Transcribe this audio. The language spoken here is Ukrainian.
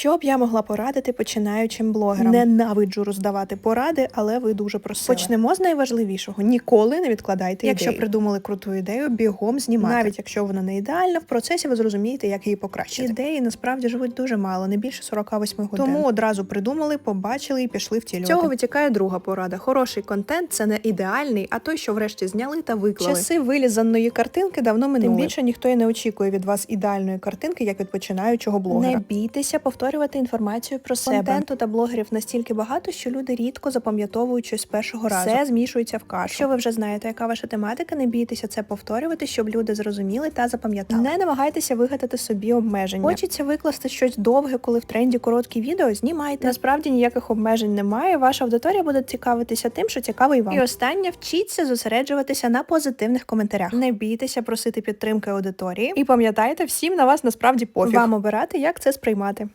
Що б я могла порадити починаючим блогерам? Ненавиджу роздавати поради, але ви дуже просили. Почнемо з найважливішого: ніколи не відкладайте. Якщо ідеї. придумали круту ідею, бігом знімати. Навіть якщо вона не ідеальна, в процесі ви зрозумієте, як її покращити. Ідеї насправді живуть дуже мало, не більше 48 годин. Тому одразу придумали, побачили і пішли втілювати. З цього витікає друга порада. Хороший контент це не ідеальний, а той, що врешті зняли та виклали. Часи вилізаної картинки давно минули. Тим більше ніхто і не очікує від вас ідеальної картинки, як від починаючого блогера. Не бійтеся повторювати інформацію про себе. Контенту та блогерів настільки багато, що люди рідко запам'ятовують щось з першого разу. Все змішується в кашу. Якщо ви вже знаєте, яка ваша тематика, не бійтеся це повторювати, щоб люди зрозуміли та запам'ятали. Не намагайтеся вигадати собі обмеження. Хочеться викласти щось довге, коли в тренді короткі відео, знімайте. Насправді ніяких обмежень немає. Ваша аудиторія буде цікавитися тим, що цікаво і вам. І останнє вчіться зосереджуватися на позитивних коментарях. Не бійтеся просити підтримки аудиторії. І пам'ятайте, всім на вас насправді пофіг. Вам обирати, як це сприймати.